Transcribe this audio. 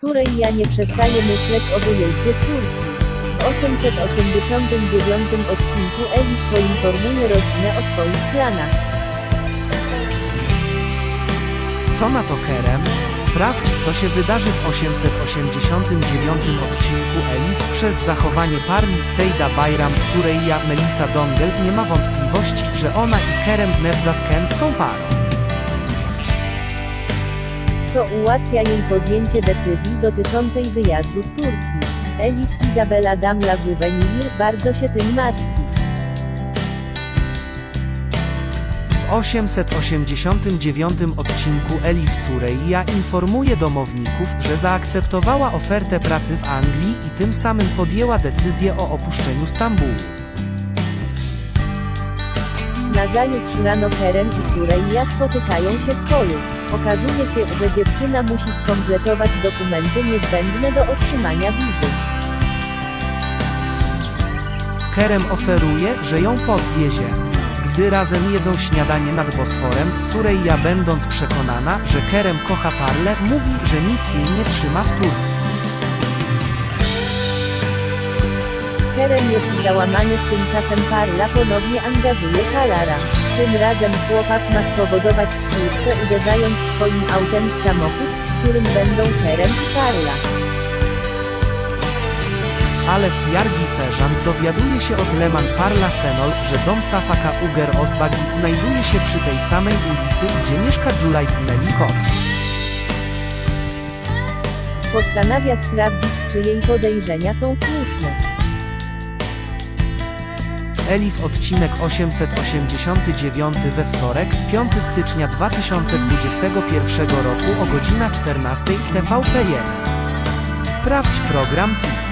Sureyja nie przestaje myśleć o wyjeździe z Turcji. W 889 odcinku Elif poinformuje rodzinę o swoich planach. Co na to Kerem? Sprawdź, co się wydarzy w 889 odcinku Elif. Przez zachowanie parni Sejda Bayram Sureyya Melisa Dongel nie ma wątpliwości, że ona i Kerem Nevzat są parą. Co ułatwia jej podjęcie decyzji dotyczącej wyjazdu z Turcji. Elif Izabela Damla Guvenimir bardzo się tym martwi. W 889 odcinku Elif Sureyya informuje domowników, że zaakceptowała ofertę pracy w Anglii i tym samym podjęła decyzję o opuszczeniu Stambułu. Nazajutrz rano Kerem i Sureyja spotykają się w polu. Okazuje się, że dziewczyna musi skompletować dokumenty niezbędne do otrzymania wizy. Kerem oferuje, że ją podwiezie. Gdy razem jedzą śniadanie nad Bosforem, Sureyya będąc przekonana, że Kerem kocha Parle, mówi, że nic jej nie trzyma w Turcji. Kerem jest załamany, tymczasem Parla ponownie angażuje Kalara. Tym razem chłopak ma spowodować skutkę uderzając swoim autem w samochód, w którym będą Kerem i Parla. Ale w Jargi Ferzan dowiaduje się od Leman Parla Senol, że dom Safaka Uger Ozbagit znajduje się przy tej samej ulicy, gdzie mieszka Julaj Pineli Koc. Postanawia sprawdzić, czy jej podejrzenia są słuszne. Elif odcinek 889 we wtorek, 5 stycznia 2021 roku o godzina 14 w TVP1. Sprawdź program TIFF.